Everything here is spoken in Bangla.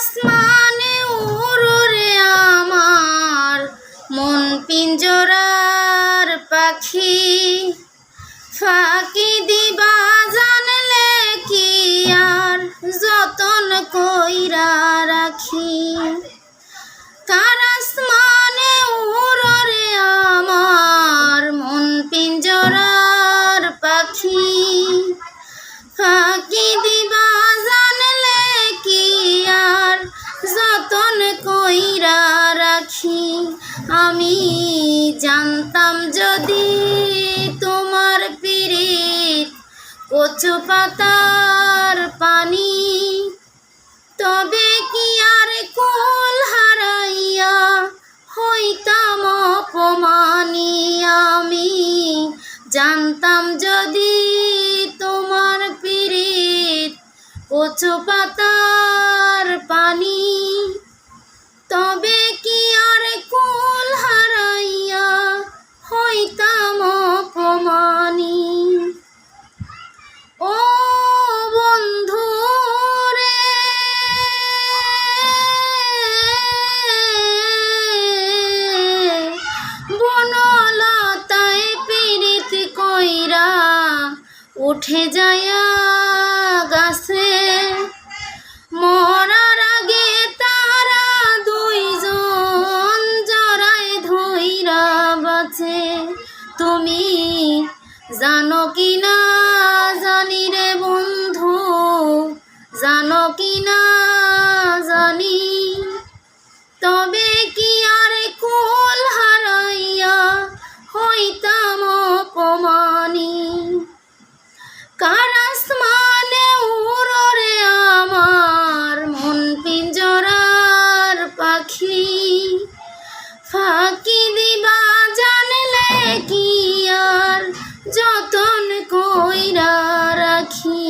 আসমানে উড়ে আমার মন পিঞ্জরার পাখি। ফাঁকি দিবা জানলে কি আর যতন কইরা রাখি। মন পাখি। ফাঁকি দিবা আমি জানতাম যদি তোমার পিরিত কচু পাতার পানি, তবে কি আর কোল হারাইয়া হইতাম অপমানি? আমি জানতাম যদি তোমার পিরিত কচু পাতার পানি উঠে যায়া গাছে মরার আগে তারা দুইজন জড়ায় ধইরা বাছে তুমি জানো কি না জানি রে বন্ধু কার আসমানে উড়ো রে আমার মন পিঞ্জরার পাখি। ফাঁকি দিবা জানলে কি আর যতন কইরা রাখি।